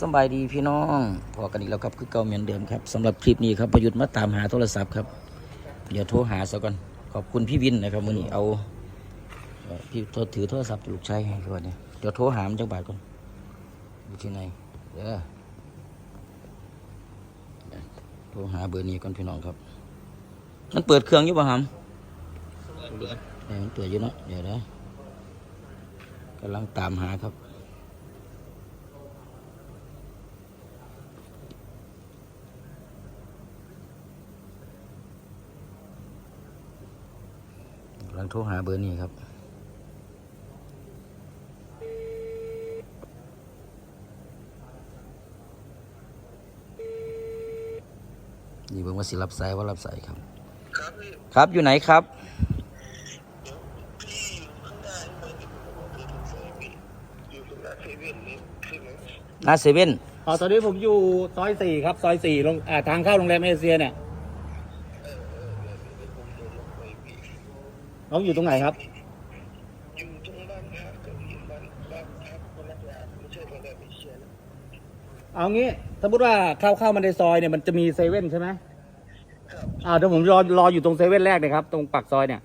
สำบายดีพี่น้องพอกันอีกแล้วครับคือเก่าเหมือนเดิมครับสำหรับคลิปนี้ครับประยุทธ์มาตามหาโทรศัพท์ครับเดี๋ยวโทรหาซะก่อนขอบคุณพี่วินนะครับมื่อนี้เอาเอ่อพี่โทรถือโทรศัพท์ลูกชายให้ก่อนเนี่ยเดี๋ยวโทรหามนจังบาทก่อนอยู่ที่ไหนเดี๋ยวโทรหาเบอร์นี้ก่อนพี่น้องครับมันเปิดเครื่องอยู่ป่ะฮัมเออมันเปิดอยู่เนาะเดี๋ยวนะกำลังตามหาครับ กำลัง โทรหาเบอร์นี้ครับ นี่เบิ่งว่าสิรับสายว่ารับสายครับ ครับพี่ครับอยู่ไหนครับพี่อยู่ข้างหน้าไม่ได้พี่ถึงเซเว่นอยู่ตรงหน้าเซเว่นนี่ใช่ไหมหน้าเซเว่นอ๋อตอนนี้ผมอยู่ซอยสี่ครับ ซอยสี่ลงอ่าทางเข้าโรงแรมเอเชียเนี่ย เออเออเออเดี๋ยวผมเดินลงไปพี่ น้องอยู่ตรงไหนครับ อยู่ตรงบ้านพักกับพี่บ้านบ้านพักพนักงานไม่ใช่โรงแรมเอเชียนะเอางี้สมมติว่าเข้าเข้ามาในซอยเนี่ยมันจะมีเซเว่นใช่ไหมครับอ่าเดี๋ยวผมรอรออยู่ตรงเซเว่นแรกเลยครับ ตรงปากซอยเนี่ย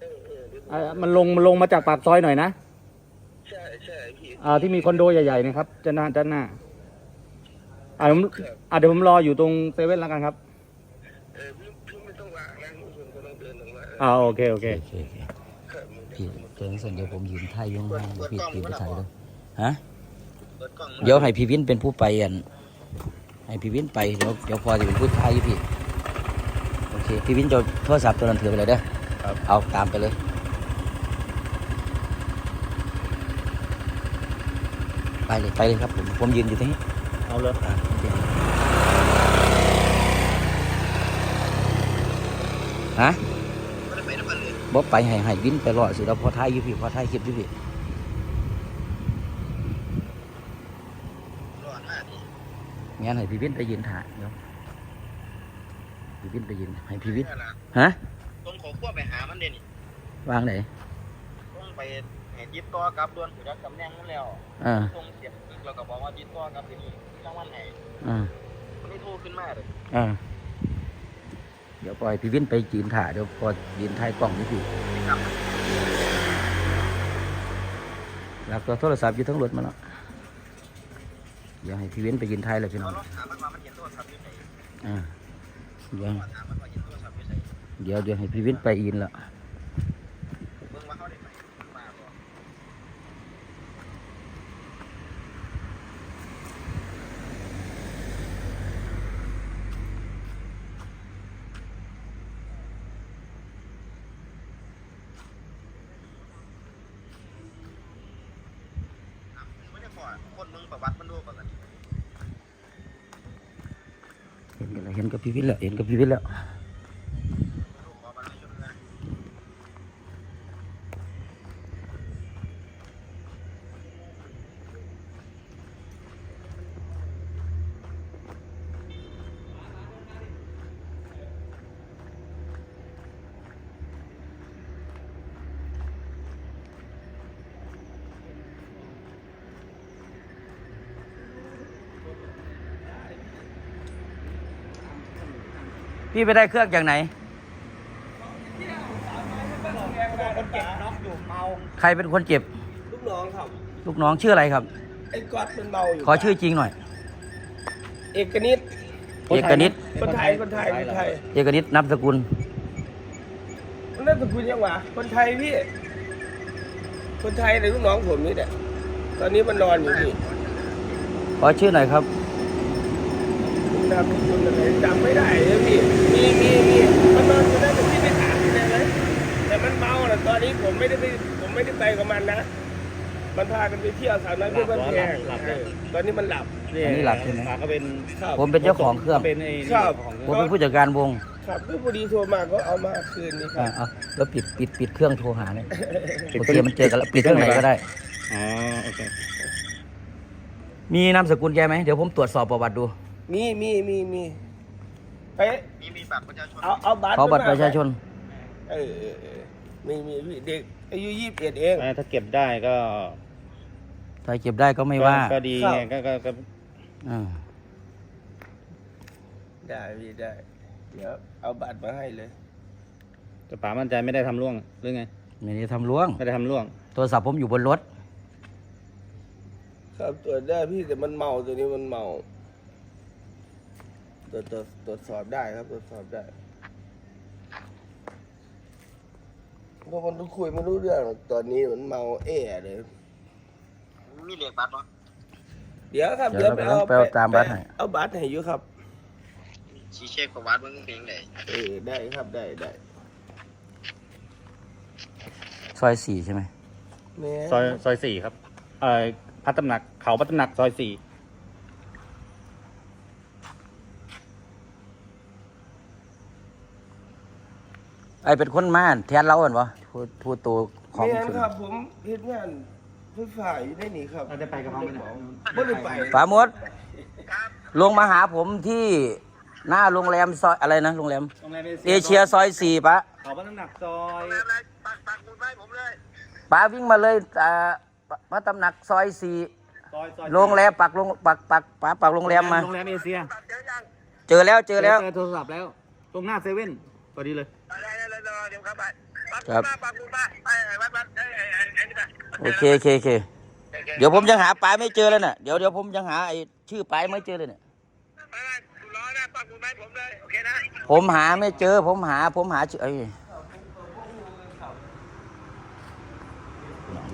เออเออเดี๋ยวอ่ามันลงมันลงมาจากปากซอยหน่อยนะใช่ใช่พี่อ่าที่มีคอนโดใหญ่ๆนะครับจะหน้าด้านหน้าอ่าผมอ่าเดี๋ยวผมรออยู่ตรงเซเว่นแล้วกันครับ เออพี่พี่ไม่ต้องล้างนะผมกำลังเดินลงมาอ่าโอเคโอเคโอเคโอเคครับมึงพี่เจอสันเดี๋ยวผมยืนถ่ายอยุ่ข้างๆเดี๋ยวพี่พี่ไปถ่ายเลยฮะ เปิดกล้องเดี๋ยวให้พี่วินเป็นผู้ไปอันให้พี่วินไปเดี๋ยวเดี๋ยวพอจะเป็นผู้ถ่ายอยู่พี่โอเคพี่วินจะโทรศัพท์ตัวนั้นถือไปเลยเด้อครับ เอาตามไปเลยไปเลยไปเลยครับผมผมยืนอยู่ตรงนี้เอาเลย อะโอเค ฮะไม่ได้ไปน้ำมันเลยบ่ไปให้ให้วินไปรอสิเราพอถ่ายอยู่พี่พอถ่ายคลิปอยู่พี่รอดหน้าดิงั้นให้พี่วินไปยืนถ่ายเดี๋ยวพี่วินไปยืนให้พี่วินนี่แหละฮะต้องขอขั้วไปหามันเด่นวางไหนต้องไปเห็นยิบตัวกับดวนถือรับตำแหน่งนั่นแล้วอ่าส่งเสียบเราก็บอกว่ายิบตัวกับที่นี่รางวัลไหนอ่ามันไม่โทรขึ้นมาเลยอ่าเดี๋ยวปล่อยพี่วินไปยืนถ่ายเดี๋ยวพอยืนถ่ายกล้องนี่พี่ครับหลักตัวโทรศัพท์อยู่ทั้งรถมาแล้วเดี๋ยวให้พี่วินไปยืนถ่ายเลยพี่น้องเราถามมันว่ามันเห็นโทรศัพท์อยู่ไหนอ่าเดี๋ยวถามมันว่าเห็นโทรศัพท์อยู่ไหนเดี๋ยวเดี๋ยวให้พี่วินไปยืนละ เบิ่งว่าเขาได้ไปมาบ่ ไม่ได้ขอ คนมึงประวัติมันดูก่อนเห็นกันแล้วเห็นกับพี่วิทย์แล้วเห็นกับพี่วิทย์แล้ว ดูขอบัตรประชาชนนะ พี่ไปได้เครื่องจากไหน คนเจ็บน็อกอยู่เมาใครเป็นคนเจ็บ ลูกน้องครับลูกน้องชื่ออะไรครับ ไอ้ก๊อตมันเมาอยู่ขอชื่อจริงหน่อย เอกนิดเอกนิตคนไทยคนไทยคนไทยเอกนิตนามสกุลนั่นสกุลยังหวะคนไทยพี่ คนไทยในลูกน้องผมนี่แหละตอนนี้มันนอนอยู่นี่ขอชื่อหน่อยครับ นามสกุลอะไรจำไม่ได้เลยพี่มีมีมีมันนอนอยู่นั่นแต่พี่ไปถามได้ไหมแต่มันเมาแหละตอนนี้ผมไม่ได้ไปผมไม่ได้ไปกับมันนะมันพากันไปเที่ยวสาวน้อยเพื่อนบ้านแพงหลับเลยตอนนี้มันหลับอันนี้หลับใช่ไหม ก็เป็นครับผมเป็นเจ้าของเครื่อง เป็นไอ้นี่ครับ ของผมเป็นผู้จัดการวงครับเพื่อพอดีโทรมาก็เอามาคืนนี่คอ่ารับ เอาแล้วปิดปิดปิดเครื่องโทรหาเนี่ยโอเคมันเจอกันแล้วปิดเครื่องไหนก็ได้ อ๋อโอเคมีนามสกุลแกไหมเดี๋ยวผมตรวจสอบประวัติดู มีมีมีมีไปมีมีบัตรประชาชนเอาเอาบัตรขอบัตรประชาชน เออเออเออมีมีพี่เด็กอายุยี่สิบเอ็ดเอง อ่าถ้าเก็บได้ก็ถ้าเก็บได้ก็ไม่ว่าก็ก็ดีครับไงก็ก็ก็อ่าได้พี่ได้ เดี๋ยวเอาบัตรมาให้เลยจะป๋ามั่นใจไม่ได้ทำร่วงหรือไง ไม่ได้ทำล้วง ไม่ได้ทำร่วง โทรศัพท์ผมอยู่บนรถ ครับตรวจได้พี่แต่มันเมาตัวนี้มันเมาต รวจตรวจตรวจสอบได้ครับ ตรวจสอบได้เพราะมันคุยไม่รู้เรื่องหรอกตอนนี้มันเมาแอ่เลย มีเลขบัตรเนาะเดี๋ยวครับเดี๋ยวไปเราไปเอาตามบัตรให้ เอาบัตรให้อยู่ครับ ชี้เช็คประวัติมึงเพลงไหนเออได้ครับได้ได้ซอยสี่ใช่ไหมแม่ซอยซอยสี่ครับ เอ่อพัฒตำหนักเขาพัฒตำหนักซอยสี่ ไอเป็นคนมาแทนเราเหรอวะพูดพูดตัวของแม่ขึ้นครับผมเฮ็ดงานไฟฟ้าอยู่ในนี่ครับเราจะไปกับเขาไหมเนี่ยไม่ได้ไปฝามดลงมาหาผมที่หน้าโรงแรมซอยอะไรนะโรงแรม โรงแรมเอเชียซอยสี่ปะเขาพัฒตำหนักซอยอะไรปักปักหมุดไว้ผมเลยป้าวิ่งมาเลยอ่าพระตำหนักซอยสี่ซอยซอยโรงแรมปักโรงปักปักป้าปักโรงแรมมา โรงแรมเอเชียตัดเจอยังเจอแล้วเจอแล้ว เจอโทรศัพท์แล้ว ตรงหน้าเซเว่นพอดีเลย อะไรอะไรอเดี๋ยวครับปักครับ มาปักมาไอ้วัดวัดไอ้ไอ้ไอ้ไอ้นี่ไปโอเคโอเคโอเค เดี๋ยวผมยังหาป้าไม่เจอเลยน่ะเดี๋ยวเดี๋ยวผมยังหาไอ้ชื่อป้าไม่เจอเลยเนี่ยไปไปคุณรอนะปักมุดไว้ผมเลยโอเคนะผมหาไม่เจอ ผมหา ผมหาชื่อไอ้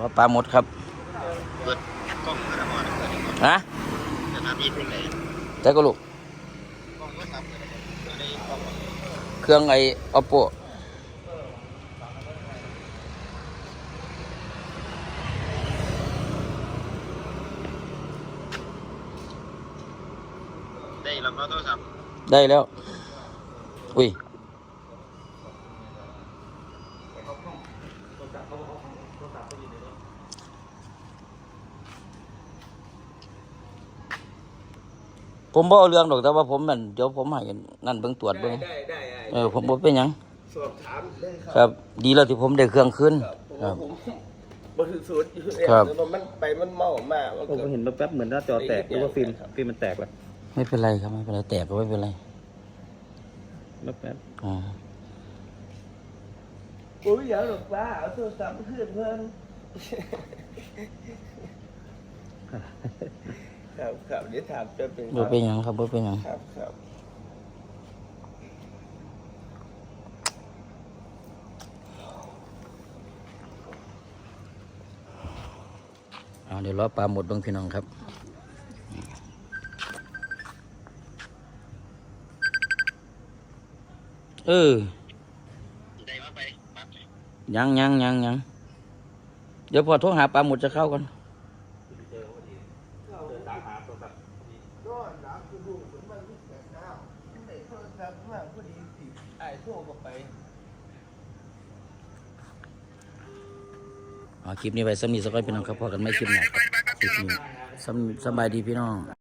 รถปลาหมดครับเปิดกล้องกระบอกเปิดกล้องนะจะทำที่เพลงไหนแต่ก็ลูกกล้องก็ทำเปิดเปิดในกล้องเครื่องไอ้ oppo ด้ลำโทรศัพท์ได้แล้ว อุ้ยผมบ่เอาเรื่องดอกแต่ว่าผมมันเดี๋ยวผมให้นั่นเบิ่งตรวจเบิ่งได้ได้ได้เออผมบ่เป็นหยังสอบถามได้คครับ รับ ดีแล้วที่ผมได้เครื่องคืนครับครับผมบริสุทธิ์อยู่ครับแล้วมันไปมันเมามากมันผมเกิด เห็นแป๊บๆเหมือนหน้าจอแตกหรือว่าฟิล์มฟิล์มมันแตกแล้ว ไม่เป็นไรครับไม่เป็นไรแตกก็ไม่เป็นไรแป๊บอ่าโอ้ยอย่าหรอกป้าเอาโทรศัพท์ขึ้นเพิ่นครับครับเดี๋ยวถามจะเป็นคบ่รับเป็นหยังครับบ่เป็นหยังครับครับเอาเดี๋ยวรอปลาหมดเบิ่งพี่น้องครับ ออได้มาไปปั๊บยังยังยังยังเดี๋ยวพอโทรหาปลาหมดจะเข้ากันก็น้ำคือดูเหมือนมันรู้สึกน้ำได้โทรศัพท์มาพอดีสิไอ้โทรเข้าไปเอาคลิปนี้ไว้สำนีสักก้อยพี่น้องครับพอกันไม่คลิปหน้าครับคลิปนี้สำสำบายดีพี่น้อง